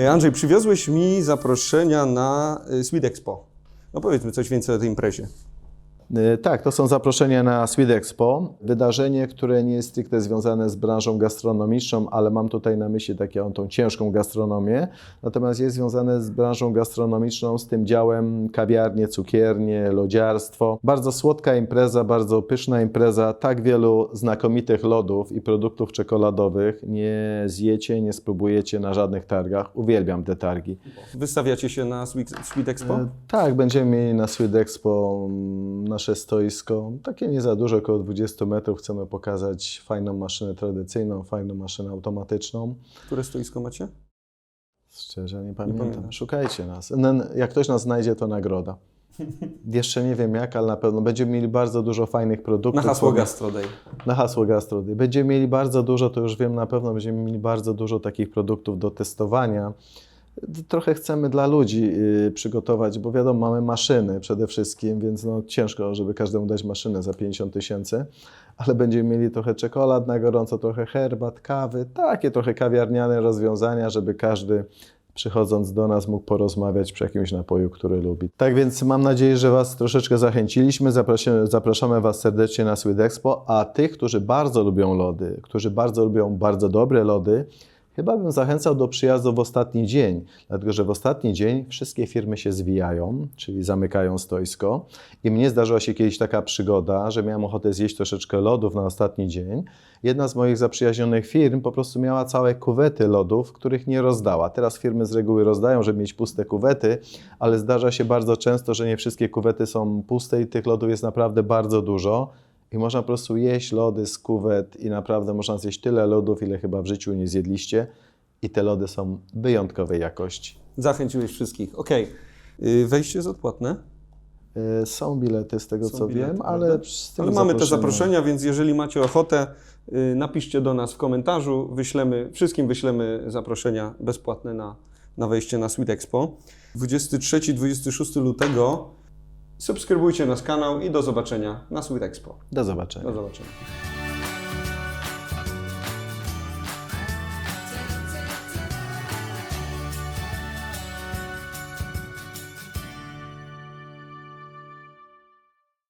E, Andrzej, przywiozłeś mi zaproszenia na e, Sweet Expo. No powiedzmy coś więcej o tej imprezie. Y, Tak, to są zaproszenia na Sweet Expo. Wydarzenie, które nie jest stricte związane z branżą gastronomiczną, ale mam tutaj na myśli taką tą ciężką gastronomię. Natomiast jest związane z branżą gastronomiczną, z tym działem kawiarnie, cukiernie, lodziarstwo. Bardzo słodka impreza, bardzo pyszna impreza. Tak wielu znakomitych lodów i produktów czekoladowych nie zjecie, nie spróbujecie na żadnych targach. Uwielbiam te targi. Wystawiacie się na Sweet, Sweet Expo? E, Tak, będziemy mieli na Sweet Expo mm, nasze stoisko. Takie nie za duże, około 20 metrów. Chcemy pokazać fajną maszynę tradycyjną, fajną maszynę automatyczną. Które stoisko macie? Szczerze nie pamiętam. pamiętam. Szukajcie nas. No, Jak ktoś nas znajdzie, to nagroda. Jeszcze nie wiem jak, ale na pewno będziemy mieli bardzo dużo fajnych produktów. Na hasło Powie- Gastro Day. Na hasło Gastrody. Będziemy mieli bardzo dużo, to już wiem na pewno, będziemy mieli bardzo dużo takich produktów do testowania. Trochę chcemy dla ludzi y, przygotować, bo wiadomo, mamy maszyny przede wszystkim, więc no, ciężko, żeby każdemu dać maszynę za 50 tysięcy, ale będziemy mieli trochę czekolad na gorąco, trochę herbat, kawy, takie trochę kawiarniane rozwiązania, żeby każdy przychodząc do nas mógł porozmawiać przy jakimś napoju, który lubi. Tak więc mam nadzieję, że Was troszeczkę zachęciliśmy. Zapraszamy, zapraszamy Was serdecznie na Sweet Expo, a tych, którzy bardzo lubią lody, którzy bardzo lubią bardzo dobre lody, chyba bym zachęcał do przyjazdu w ostatni dzień, dlatego że w ostatni dzień wszystkie firmy się zwijają, czyli zamykają stoisko i mnie zdarzyła się kiedyś taka przygoda, że miałem ochotę zjeść troszeczkę lodów na ostatni dzień. Jedna z moich zaprzyjaźnionych firm po prostu miała całe kuwety lodów, których nie rozdała. Teraz firmy z reguły rozdają, żeby mieć puste kuwety, ale zdarza się bardzo często, że nie wszystkie kuwety są puste i tych lodów jest naprawdę bardzo dużo. I można po prostu jeść lody z kuwet i naprawdę można zjeść tyle lodów, ile chyba w życiu nie zjedliście. I te lody są wyjątkowej jakości. Zachęciłeś wszystkich. Okej. Y, Wejście jest odpłatne, Y, Są bilety z tego Są co bilety, wiem, ale ale mamy te zaproszenia, więc jeżeli macie ochotę, y, napiszcie do nas w komentarzu. Wyślemy, wszystkim wyślemy zaproszenia bezpłatne na, na wejście na Sweet Expo. 23-26 lutego subskrybujcie nasz kanał i do zobaczenia na Sweet Expo. Do zobaczenia. Do zobaczenia.